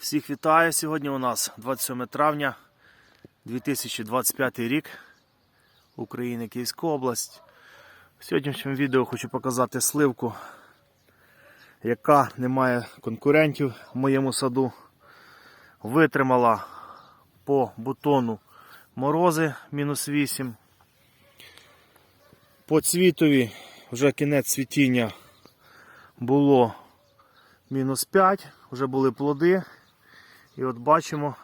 Всіх вітаю! Сьогодні у нас 27 травня 2025 рік. Україна, Київська область. В сьогоднішньому відео хочу показати сливку, яка не має конкурентів в моєму саду. Витримала по бутону морози мінус 8. По цвітові вже кінець цвітіння було мінус 5, вже були плоди. І от бачимо,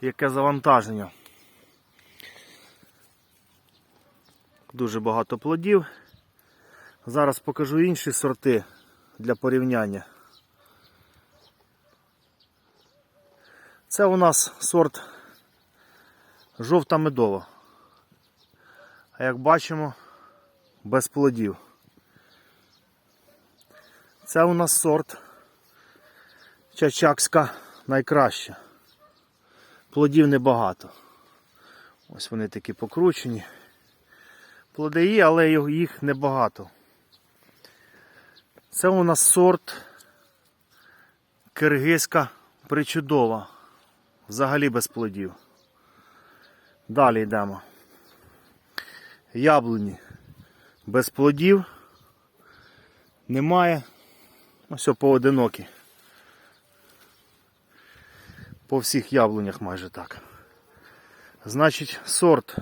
яке завантаження. Дуже багато плодів. Зараз покажу інші сорти для порівняння. Це у нас сорт жовта медова. А як бачимо, без плодів. Це у нас сорт Чачакська найкраща. Плодів небагато. Ось вони такі покручені. Плоди є, але їх небагато. Це у нас сорт киргизька причудова. Взагалі без плодів. Далі йдемо. Яблуні без плодів. Немає. Ось поодинокі. По всіх яблунях майже так. Значить, сорт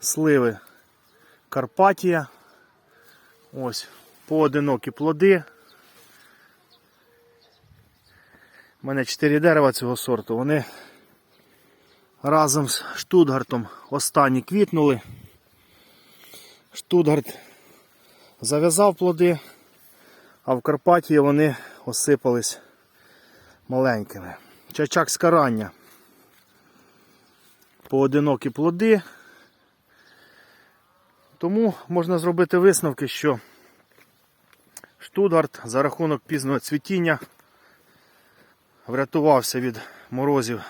сливи Карпатія. Ось поодинокі плоди. У мене 4 дерева цього сорту. Вони разом з Штутгартом останні квітнули. Штутгарт зав'язав плоди, а в Карпатії вони осипались маленькими. Чачакська рання. Поодинокі плоди. Тому можна зробити висновки, що Штутгарт за рахунок пізного цвітіння врятувався від морозів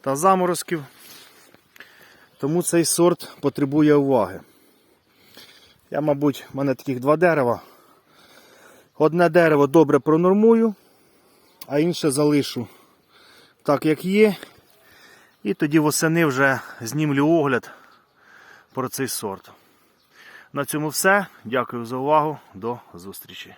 та заморозків. Тому цей сорт потребує уваги. Я, мабуть, в мене таких два дерева. Одне дерево добре пронормую, а інше залишу так, як є. І тоді восени вже знімлю огляд про цей сорт. На цьому все. Дякую за увагу. До зустрічі.